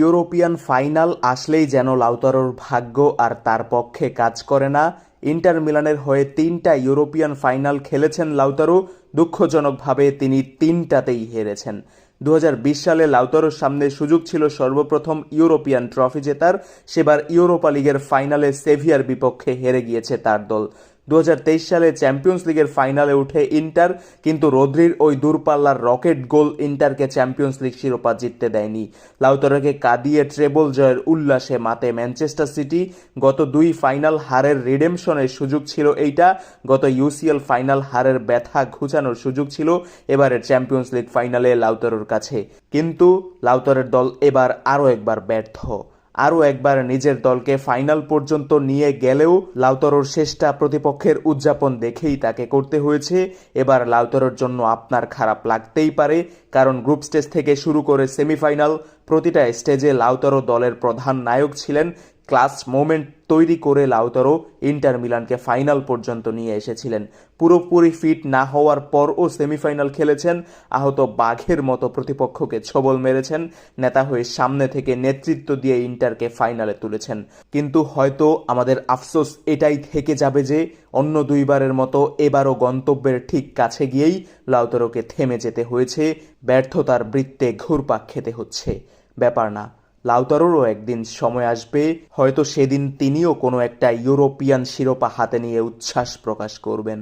European final আসলেই যেন লাউতারোর ভাগ্য আর তার পক্ষে কাজ করে না। ইন্টার মিলানের হয়ে তিনটা ইউরোপিয়ান ফাইনাল খেলেছেন লাউতারো। দুঃখজনকভাবে তিনি তিনটাতেই হেরেছেন। দু হাজার বিশ সালে লাউতারোর সামনে সুযোগ ছিল সর্বপ্রথম ইউরোপিয়ান ট্রফি জেতার। সেবার ইউরোপা লিগের ফাইনালে সেভিয়ার বিপক্ষে হেরে গিয়েছে তার দল। দু হাজার তেইশ সালে চ্যাম্পিয়ন্স লিগের ফাইনালে উঠে ইন্টার, কিন্তু রদ্রির ওই দূরপাল্লার রকেট গোল ইন্টারকে চ্যাম্পিয়ন্স লিগ শিরোপা জিততে দেয়নি। লাউতারোকে কাঁদিয়ে ট্রেবল জয়ের উল্লাসে মাতে ম্যানচেস্টার সিটি। গত দুই ফাইনাল হারের রিডেমশনের সুযোগ ছিল এইটা। গত ইউসিএল ফাইনাল হারের ব্যথা ঘুচানোর সুযোগ ছিল এবারের চ্যাম্পিয়ন্স লিগ ফাইনালে লাউতারোর কাছে। কিন্তু লাউতরের দল এবার আরও একবার ব্যর্থ। আরও একবার নিজের দলকে ফাইনাল পর্যন্ত নিয়ে গেলেও লাউতরোর শেষটা প্রতিপক্ষের উদযাপন দেখেই তাকে করতে হয়েছে। এবার লাউতরোর জন্য আপনার খারাপ লাগতেই পারে, কারণ গ্রুপ স্টেজ থেকে শুরু করে সেমিফাইনাল প্রতিটা স্টেজে লাউতরো দলের প্রধান নায়ক ছিলেন ক্লাস মোমেন্ট তৈরি করে লাউতরো ইন্টার মিলানকে ফাইনাল পর্যন্ত নিয়ে এসেছিলেন। পুরোপুরি ফিট না হওয়ার পরও সেমিফাইনাল খেলেছেন। আহত বাঘের মতো প্রতিপক্ষকে ছবল মেরেছেন। নেতা হয়ে সামনে থেকে নেতৃত্ব দিয়ে ইন্টারকে ফাইনালে তুলেছেন। কিন্তু হয়তো আমাদের আফসোস এটাই থেকে যাবে যে অন্য দুইবারের মতো এবারও গন্তব্যের ঠিক কাছে গিয়েই লাউতরোকে থেমে যেতে হয়েছে। ব্যর্থতার বৃত্তে ঘুরপাক খেতে হচ্ছে। ব্যাপার না। লাউতারোরও একদিন সময় আসবে। হয়তো সেদিন তিনিও কোনো একটা ইউরোপিয়ান শিরোপা হাতে নিয়ে উচ্ছ্বাস প্রকাশ করবেন।